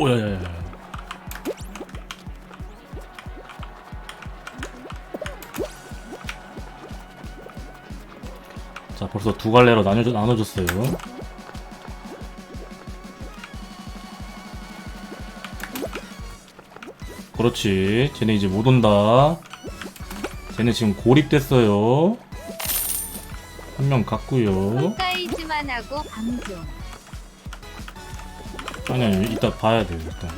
오야야야. 자 벌써 두 갈래로 나눠 나눠줬어요. 그렇지. 쟤네 이제 못 온다. 쟤네 지금 고립됐어요. 한 명 갔고요. 사이즈만 하고 방종. 아니 아니 이따 봐야 돼요 일단.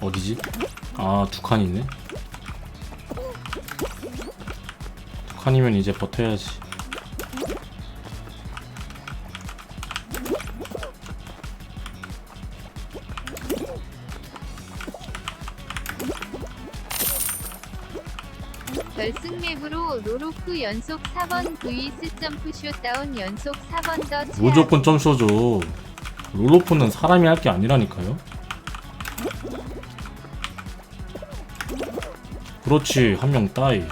어디지? 아, 두 칸이네. 두 칸이면 이제 버텨야지. 결승 맵으로 로로크 연속 4번 vs 점프 슛다운 연속 4번 더 최악. 무조건 점쇼죠. 롤로포는 사람이 할 게 아니라니까요. 그렇지, 한 명 따이.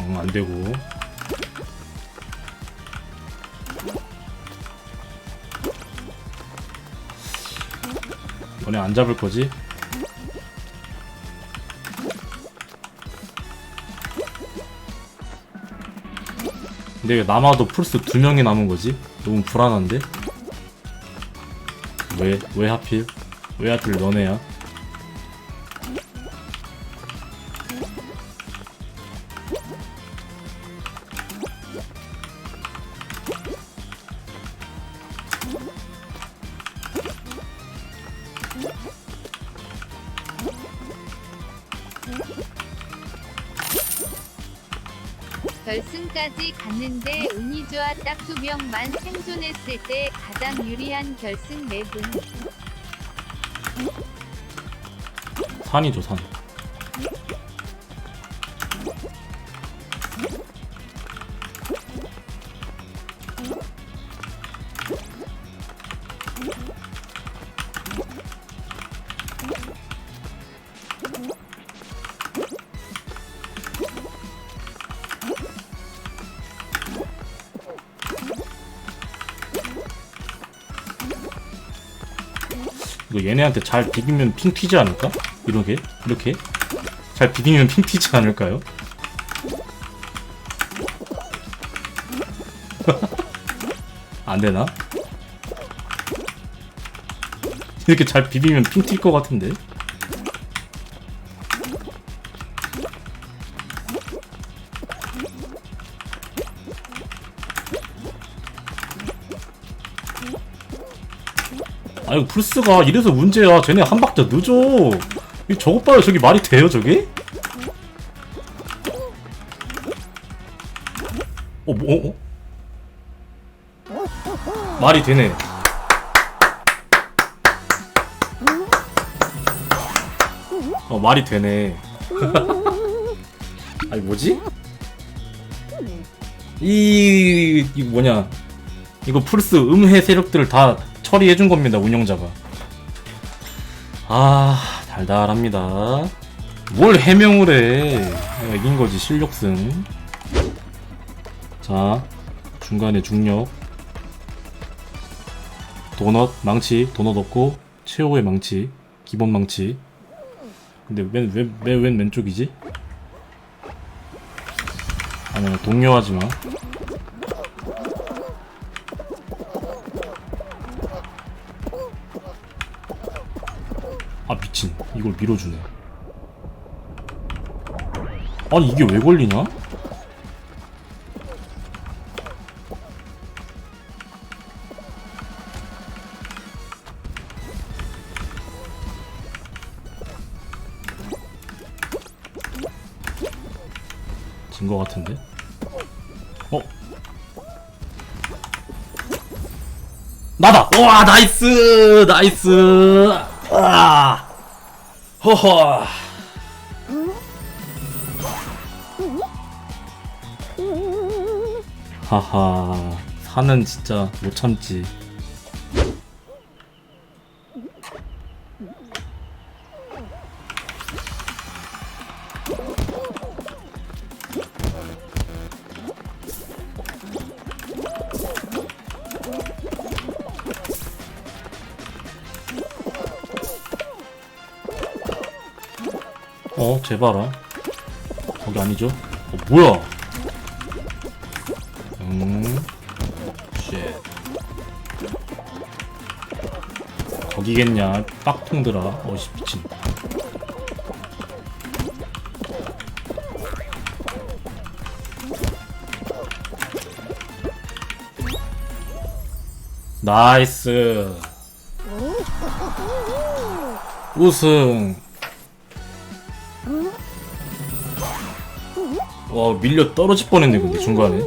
응, 안 되고. 너네 안 잡을 거지? 근데 왜 남아도 플스 두 명이 남은 거지? 너무 불안한데? 왜? 왜 하필? 왜 하필 너네야? 결승까지 갔는데 운이 좋아 딱 두 명만 생존했을 때 가장 유리한 결승 맵은 산이죠, 산. 이거 얘네한테 잘 비비면 핑 튀지 않을까? 이렇게? 이렇게? 잘 비비면 핑 튀지 않을까요? 안 되나? 이렇게 잘 비비면 핑 튈 것 같은데? 아 이거 플스가 이래서 문제야 쟤네 한 박자 늦어 이 저것 봐요 저기 말이 돼요 저게? 어 뭐? 어? 말이 되네 어 말이 되네 아니 뭐지? 이, 이 뭐냐 이거 플스 음해 세력들을 다 처리해준 겁니다 운영자가. 아 달달합니다. 뭘 해명을 해. 내가 이긴 거지 실력승. 자 중간에 중력. 도넛 망치 도넛 없고 최후의 망치 기본 망치. 근데 웬왜웬 왼쪽이지? 아니 동요하지 마 아 미친 이걸 밀어주네 아니 이게 왜 걸리냐? 진거 같은데? 어? 나다! 와 나이스! 나이스! 아! 허허! 하하 사는 진짜 못 참지 어 제발아 거기 아니죠? 어 뭐야? 음 쉣. 거기겠냐? 빡통들아. 어씨 미친. 나이스. 우승 와 밀려 떨어질 뻔했네 근데 중간에.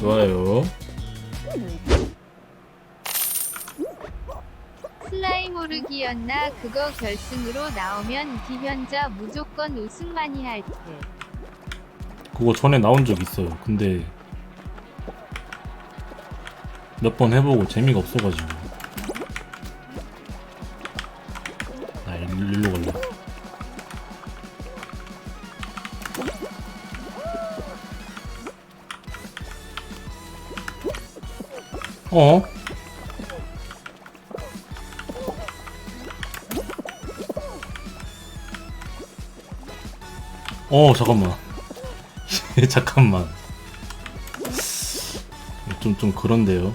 좋아요. 슬라임 오르기였나? 그거 결승으로 나오면 기현자 무조건 우승 많이 할 듯. 그거 전에 나온 적 있어요. 근데 몇 번 해보고 재미가 없어가지고 어? 어 잠깐만. 잠깐만. 좀좀 그런데요.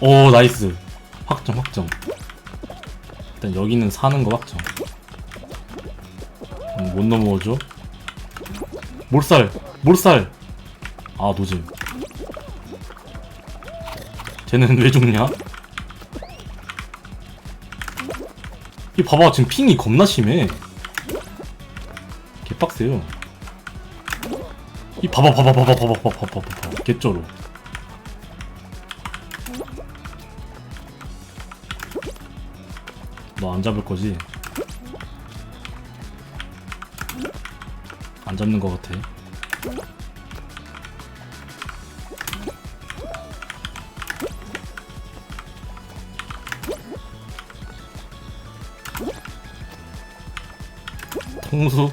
오 나이스. 확정 확정. 일단 여기는 사는 거 확정. 음, 못 넘어오죠? 몰살 몰살. 아 노잼 쟤는 왜 죽냐? 이 봐봐 지금 핑이 겁나 심해. 개빡세요. 이 봐봐 봐봐 봐봐 봐봐 봐봐 봐봐 봐봐. 개쩔어. 너 안 잡을 거지? 안 잡는 거 같아 통수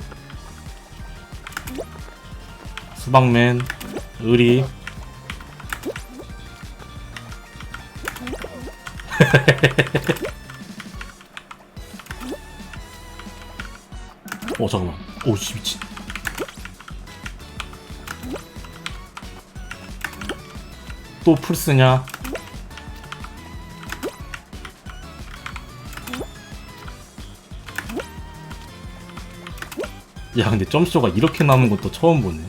수박맨 의리. 어 잠깐만. 오씨 미친. 또 풀스냐 야 근데 점수가 이렇게 남은 것도 처음 보네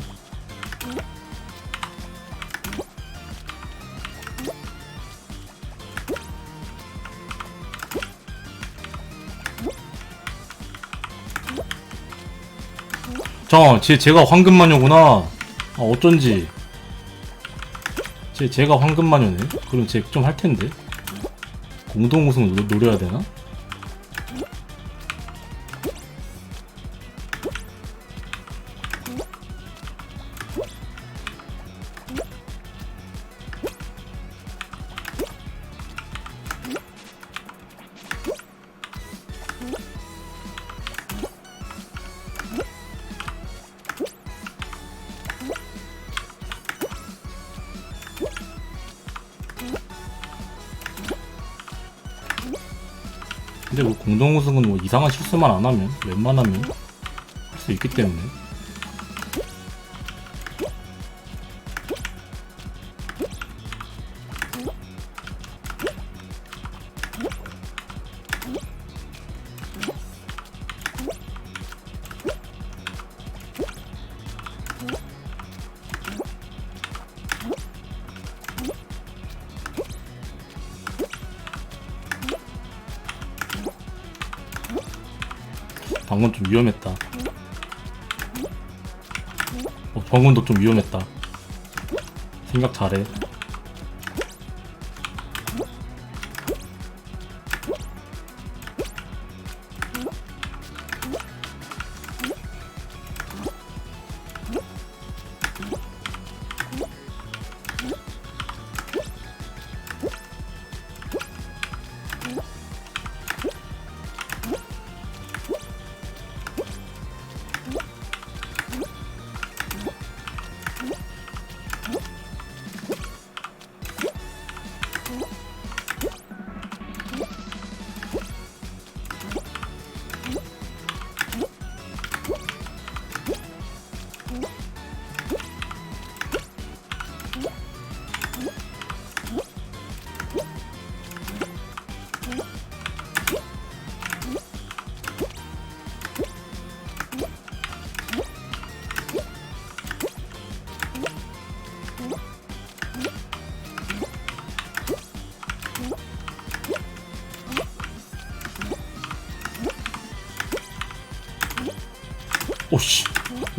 자, 쟤, 제가 황금마녀구나. 아, 어쩐지. 쟤, 제가 황금마녀네. 그럼 쟤 좀 할 텐데. 공동 우승 노, 노려야 되나? 근데 뭐 공동 우승은 뭐 이상한 실수만 안 하면 웬만하면 할 수 있기 때문에 방금 좀 위험했다. 어, 방금도 좀 위험했다. 생각 잘해.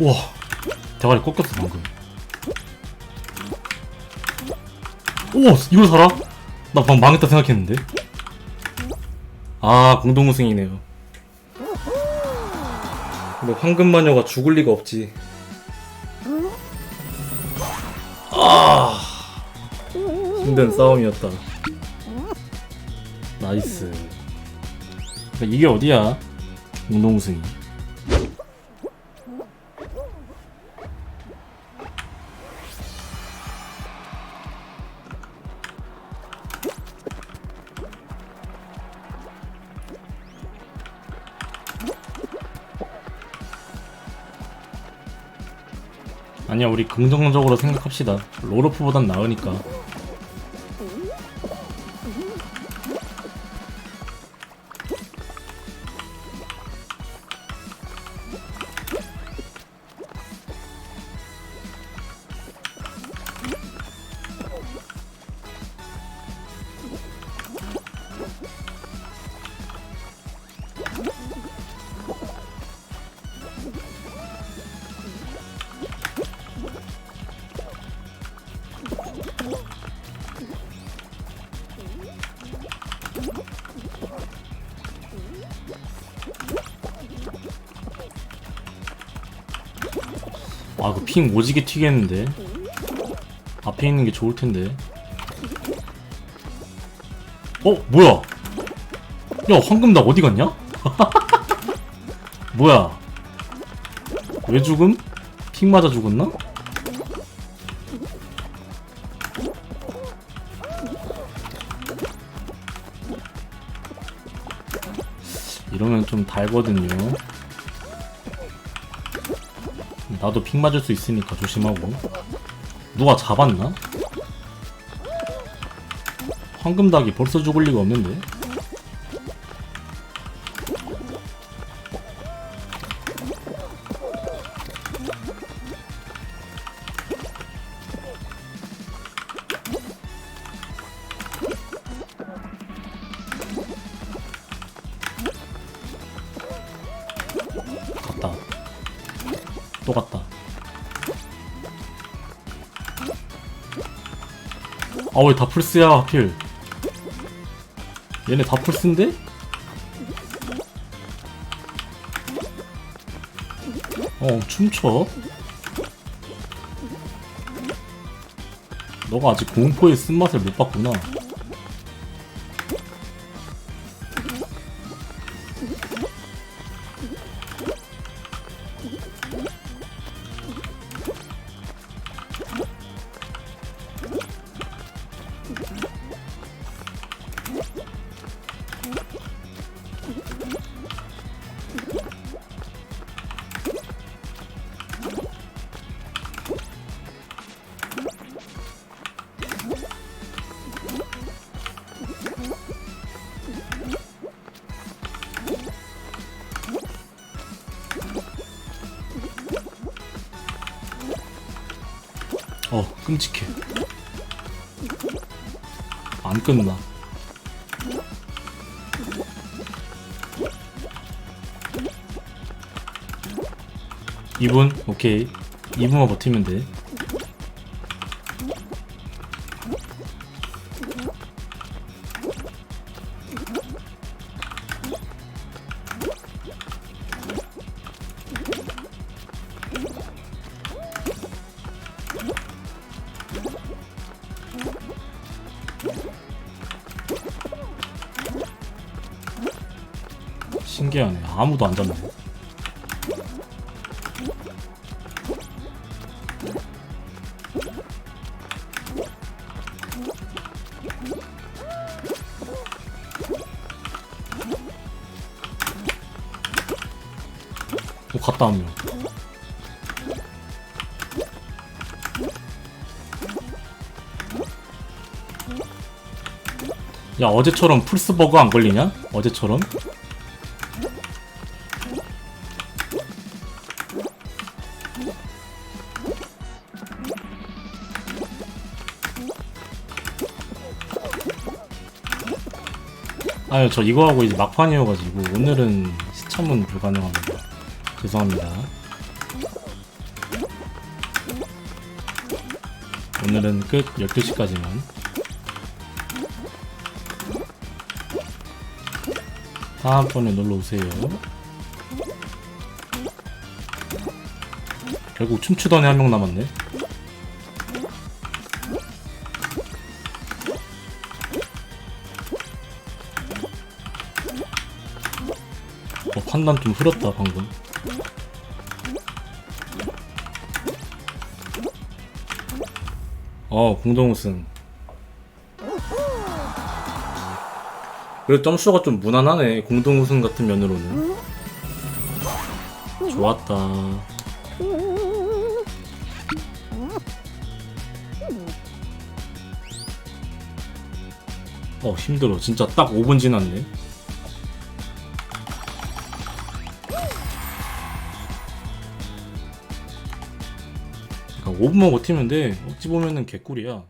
와. 대가리 꺾였어 방금. 오 이걸 살아? 나 방금 망했다 생각했는데. 아 공동 우승이네요. 근데 황금 마녀가 죽을 리가 없지. 아! 힘든 싸움이었다. 나이스. 이게 어디야? 공동 우승이 아니야 우리 긍정적으로 생각합시다. 롤오프보단 나으니까 아, 그 핑 오지게 튀겠는데. 앞에 있는 게 좋을 텐데. 어, 뭐야? 야, 황금 나 어디 갔냐? 뭐야? 왜 죽음? 핑 맞아 죽었나? 이러면 좀 달거든요. 나도 핑 맞을 수 있으니까 조심하고 누가 잡았나? 황금닭이 벌써 죽을 리가 없는데 아왜 다 풀스야 하필? 얘네 다 풀스인데? 어 춤춰? 너가 아직 공포의 쓴맛을 못 봤구나 어 끔찍해. 안 끝나 이분? 오케이. 2분만 버티면 돼 신기하네 아무도 안 잡네 오 갔다 한 명. 야 어제처럼 풀스버그 안 걸리냐? 어제처럼? 아니요 저 이거 하고 이제 막판이어가지고 오늘은 시참은 불가능합니다. 죄송합니다. 오늘은 끝 12시까지만. 다음번에 놀러오세요. 결국 춤추던 애 한 명 남았네. 판단 좀 흐렸다 방금. 어 공동 우승. 그래도 점수가 좀 무난하네 공동 우승 같은 면으로는. 좋았다. 어 힘들어. 진짜 딱 5분 지났네 5분만 버티면 돼. 어찌 보면은 개꿀이야